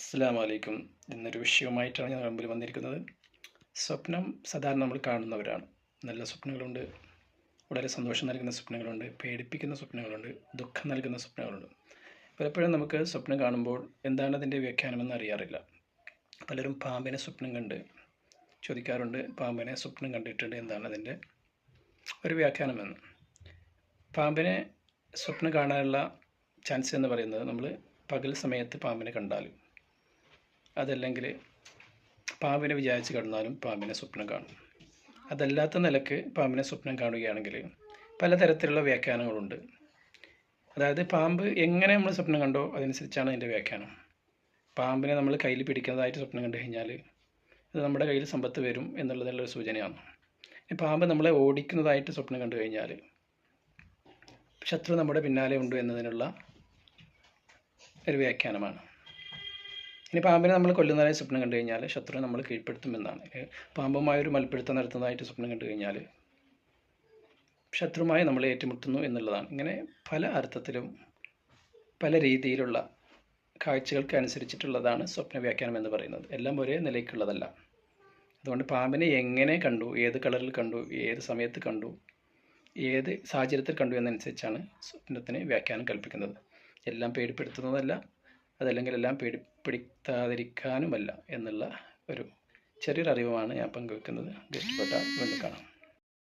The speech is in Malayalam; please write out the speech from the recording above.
അസ്സാം വലൈക്കും ഇന്നൊരു വിഷയവുമായിട്ടാണ് ഞാൻ മുമ്പിൽ വന്നിരിക്കുന്നത്. സ്വപ്നം സാധാരണ നമ്മൾ കാണുന്നവരാണ്. നല്ല സ്വപ്നങ്ങളുണ്ട്. വളരെ സന്തോഷം നൽകുന്ന സ്വപ്നങ്ങളുണ്ട്. പേടിപ്പിക്കുന്ന സ്വപ്നങ്ങളുണ്ട്. ദുഃഖം നൽകുന്ന സ്വപ്നങ്ങളുണ്ട്. പലപ്പോഴും നമുക്ക് സ്വപ്നം കാണുമ്പോൾ എന്താണ് അതിന്റെ വ്യാഖ്യാനമെന്ന് അറിയാറില്ല. പലരും പാമ്പിനെ സ്വപ്നം കണ്ട് ചോദിക്കാറുണ്ട്. പാമ്പിനെ സ്വപ്നം കണ്ടിട്ടുണ്ട് എന്താണ് അതിന്റെ ഒരു വ്യാഖ്യാനമെന്ന്. പാമ്പിനെ സ്വപ്നം കാണാനുള്ള ചാൻസ് എന്ന് പറയുന്നത് നമ്മൾ പകൽ സമയത്ത് പാമ്പിനെ കണ്ടാൽ അതല്ലെങ്കിൽ പാമ്പിനെ വിചാരിച്ച് കിടന്നാലും പാമ്പിനെ സ്വപ്നം കാണും. അതല്ലാത്ത നിലയ്ക്ക് പാമ്പിനെ സ്വപ്നം കാണുകയാണെങ്കിൽ പലതരത്തിലുള്ള വ്യാഖ്യാനങ്ങളുണ്ട്. അതായത് പാമ്പ് എങ്ങനെ നമ്മൾ സ്വപ്നം കണ്ടോ അതനുസരിച്ചാണ് അതിന്റെ വ്യാഖ്യാനം. പാമ്പിനെ നമ്മൾ കയ്യിൽ പിടിക്കുന്നതായിട്ട് സ്വപ്നം കണ്ടു കഴിഞ്ഞാൽ അത് നമ്മുടെ കയ്യിൽ സമ്പത്ത് വരും എന്നുള്ളതിനുള്ളൊരു സൂചനയാണ്. ഈ പാമ്പ് നമ്മളെ ഓടിക്കുന്നതായിട്ട് സ്വപ്നം കണ്ടു കഴിഞ്ഞാൽ ശത്രു നമ്മുടെ പിന്നാലെ ഉണ്ട് എന്നതിനുള്ള ഒരു വ്യാഖ്യാനമാണ്. ഇനി പാമ്പിനെ നമ്മൾ കൊല്ലുന്നതായി സ്വപ്നം കണ്ടു കഴിഞ്ഞാൽ ശത്രുവിനെ നമ്മൾ കീഴ്പ്പെടുത്തുമെന്നാണ്. പാമ്പുമായി ഒരു മൽപ്പിടുത്തം നടത്തുന്നതായിട്ട് സ്വപ്നം കണ്ടു കഴിഞ്ഞാൽ ശത്രുമായി നമ്മൾ ഏറ്റുമുട്ടുന്നു എന്നുള്ളതാണ്. ഇങ്ങനെ പല അർത്ഥത്തിലും പല രീതിയിലുള്ള കാഴ്ചകൾക്ക് അനുസരിച്ചിട്ടുള്ളതാണ് സ്വപ്ന വ്യാഖ്യാനം എന്ന് പറയുന്നത്. എല്ലാം ഒരേ നിലയ്ക്കുള്ളതല്ല. അതുകൊണ്ട് പാമ്പിനെ എങ്ങനെ കണ്ടു ഏത് കളറിൽ കണ്ടു ഏത് സമയത്ത് കണ്ടു ഏത് സാഹചര്യത്തിൽ കണ്ടു എന്നനുസരിച്ചാണ് സ്വപ്നത്തിന് വ്യാഖ്യാനം കൽപ്പിക്കുന്നത്. എല്ലാം പേടിപ്പെടുത്തുന്നതല്ല അതല്ലെങ്കിൽ എല്ലാം പേടിപ്പെടുത്താതിരിക്കാനുമല്ല എന്നുള്ള ഒരു ചെറിയൊരു അറിവുമാണ് ഞാൻ പങ്കുവെക്കുന്നത്. ഇഷ്ടപ്പെട്ടാൽ വീണ്ടും കാണാം.